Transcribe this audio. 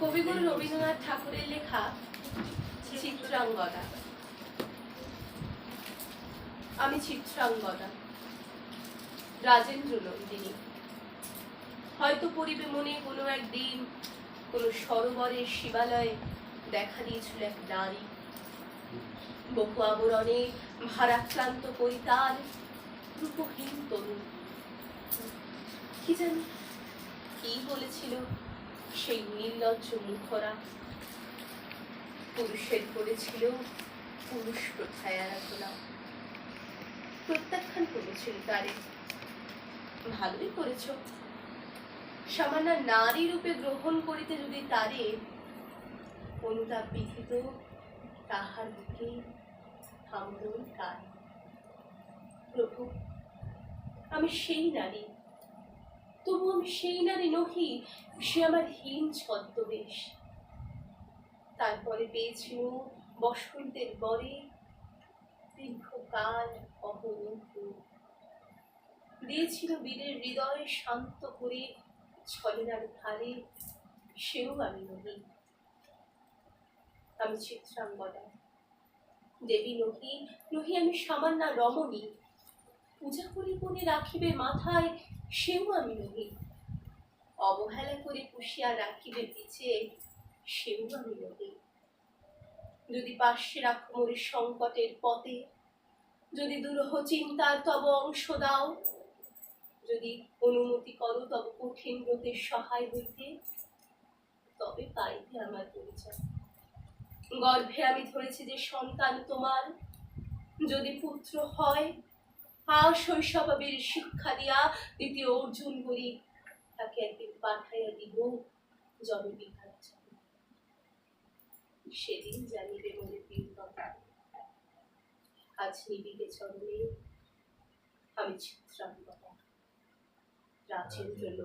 কবিগুরু রবীন্দ্রনাথ ঠাকুরের লেখা চিত্রাঙ্গদা। আমি চিত্রাঙ্গদা। রাজেন্দ্র নন্দিনী হয়তো পরিবে মনে কোনো একদিন কোনো সরোবরের শিবালয়ে দেখা দিয়েছিল এক নারী। বহু আবরণে ভারাক্রান্ত পরিতার রূপহীন তরুণ। কি জানি, কি বলেছিল? সেই নির্লজ্জ মুখরা পুরুষের করেছিল পুরুষ প্রথায় আরাধনা। প্রত্যাখ্যান করেছিল তারে। ভালোই করেছ। সামান্য নারী রূপে গ্রহণ করিতে যদি তারে অনুতাপ বিধিত, তাহার বুকে থামল কার প্রভু, আমি সেই নারী। তবু আমি সেই নারী নহি, সে আমার হীন ছদ্মবেশ তারপরে পেয়েছিল বসন্তের বরে দীর্ঘকাল অবরুদ্ধ দিয়েছিল বীরের হৃদয় শান্ত করে ছলনার ধারে সেও আমি নহি। আমি চিত্রাঙ্গদা। দেবী নহি নহি আমি সামান্য রমণী। পূজা করি বলে রাখিবে মাথায়, সেও আমি নহি অবহেলা করে পুষিয়া রাখিবে পিছে, সেও আমি নহি যদি পার্শ্বে মোরে সংকটের পথে, যদি দুরহ চিন্তার তব অংশ দাও, যদি অনুমতি করো তব কঠিন ব্রতের সহায় হইতে, তবে পাইবে আমার পরিচয়। গর্ভে আমি ধরেছি যে সন্তান তোমার, যদি পুত্র হয় শৈশবের শিক্ষা দিয়া দ্বিতীয় অর্জুন করি তাকে একদিন পাঠাইয়া দিব জবে সেদিন জানিবে মনে প্রিয় আজ নিবিবে চরণে আমি চিত্রাঙ্গদা রাজেন্দ্র